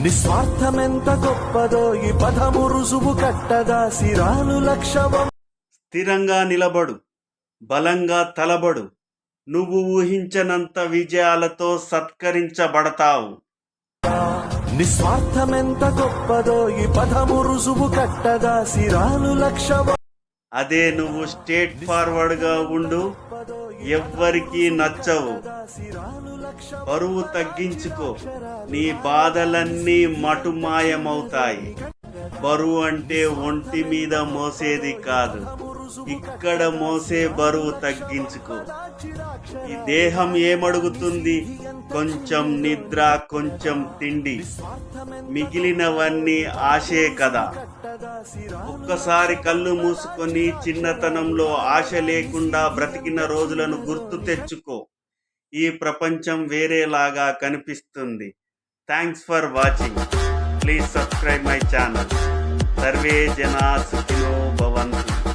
నిస్వార్థమెంత గొప్పదో ఈ పదము రుజువు కట్టగా సిరాలు లక్షవం స్థిరంగా నిలబడు బలంగా తలబడు నువ్వు ఊహించనంత విజయాలతో సత్కరించబడతావు. నిస్వార్థమెంత గొప్పదో ఈ పదము రుజువు కట్టగా సిరాలు లక్షవం అదే నువ్వు స్టేట్ ఫార్వర్డ్గా ఉండు ఎవ్వరికీ నచ్చవు. బరువు తగ్గించుకో. నీ బాధలన్నీ మటుమాయమవుతాయి. బరువు అంటే ఒంటి మీద మోసేది కాదు. ఇక్కడ మోసే బరువు తగ్గించుకో. ఈ దేహం ఏమడుగుతుంది? కొంచెం నిద్ర కొంచెం తిండి. మిగిలినవన్నీ ఆశే కదా. ఒక్కసారి కళ్ళు మూసుకొని చిన్నతనంలో ఆశ లేకుండా బ్రతికిన రోజులను గుర్తు తెచ్చుకో. ఈ ప్రపంచం వేరేలాగా కనిపిస్తుంది. Thanks for watching. Please subscribe my channel. Survey జనా సుఖినో భవంతు.